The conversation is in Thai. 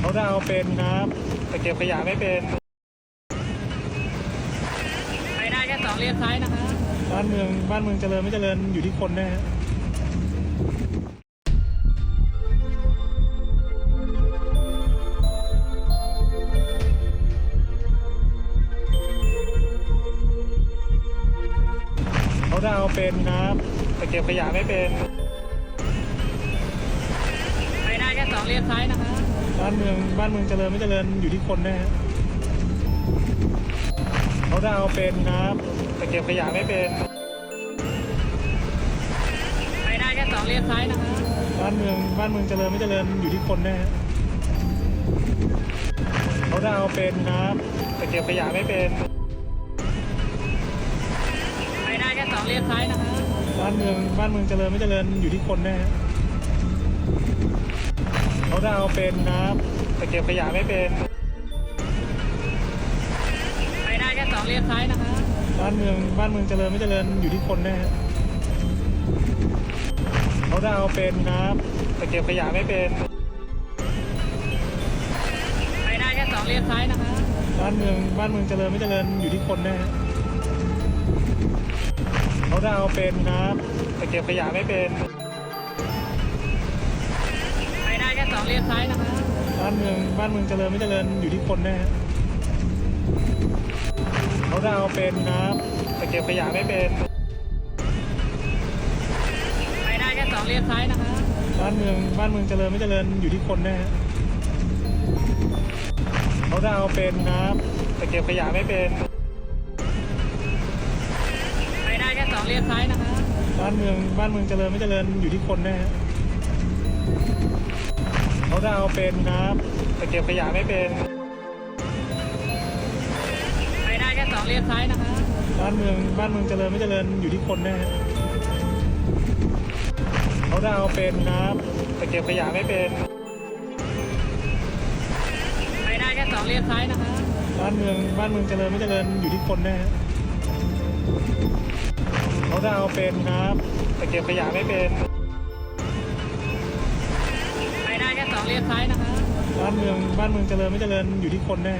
เขาดาวน์เป็นครับแต่เก็บขยะไม่เป็นไปได้แค่สองเลนซ้ายนะคะบ้านเมืองบ้านเมืองเจริญไม่เจริญอยู่ที่คนนะฮะเขาดาวน์เป็นครับแต่เก็บขยะไม่เป็นไปได้แค่สองเลนซ้ายนะคะ บ้านเมืองบ้านเมืองเจริญไม่เจริญอยู่ที่คนนะฮะเขาดาวน์เป็นครับ แต่เก็บขยะไม่เป็น ไปได้แค่สองเลนซ้ายนะคะบ้านเมืองบ้านเมืองเจริญไม่เจริญอยู่ที่คนนะฮะเขาดาวน์เป็นครับ แต่เก็บขยะไม่เป็น ไปได้แค่สองเลนซ้ายนะคะบ้านเมืองบ้านเมืองเจริญไม่เจริญอยู่ที่คนนะฮะ เขาดาวน์เป็นครับแต่เก็บขยะไม่เป็นไปได้แค่สองเลนซ้ายนะคะบ้านเมืองบ้านเมืองเจริญไม่เจริญอยู่ที่คนนะฮะเขาดาวน์เป็นครับแต่เก็บขยะไม่เป็นไปได้แค่สองเลนซ้ายนะคะบ้านเมืองบ้านเมืองเจริญไม่เจริญอยู่ที่คนนะฮะเขาดาวน์เป็นครับแต่เก็บขยะไม่เป็น องเลนซ้ายนะคะบ้านเมืองบ้านเมืองเจริญไม่เจริญอยู่ที่คนนะฮะเขาดาวน์เป็นครับ แต่เก็บขยะไม่เป็นไปได้แค่สองเลนซ้ายนะคะบ้านเมืองบ้านเมืองเจริญไม่เจริญอยู่ที่คนนะฮะเขาดาวน์เป็นครับ แต่เก็บขยะไม่เป็นไปได้แค่สองเลนซ้ายนะคะบ้านเมืองบ้านเมืองเจริญไม่เจริญอยู่ที่คนนะฮะ เขาดาวน์เป็นครับแต่เก็บขยะไม่เป็นไปได้แค่สองเลนซ้ายนะคะบ้านเมืองบ้านเมืองเจริญไม่เจริญอยู่ที่คนนะฮะเขาดาวน์เป็นครับแต่เก็บขยะไม่เป็นไปได้แค่สองเลนซ้ายนะคะบ้านเมืองบ้านเมืองเจริญไม่เจริญอยู่ที่คนนะฮะเขาดาวน์เป็นครับแต่เก็บขยะไม่เป็น เลนซ้ายนะคะ บ้านเมืองบ้านเมืองเจริญไม่เจริญอยู่ที่คนแน่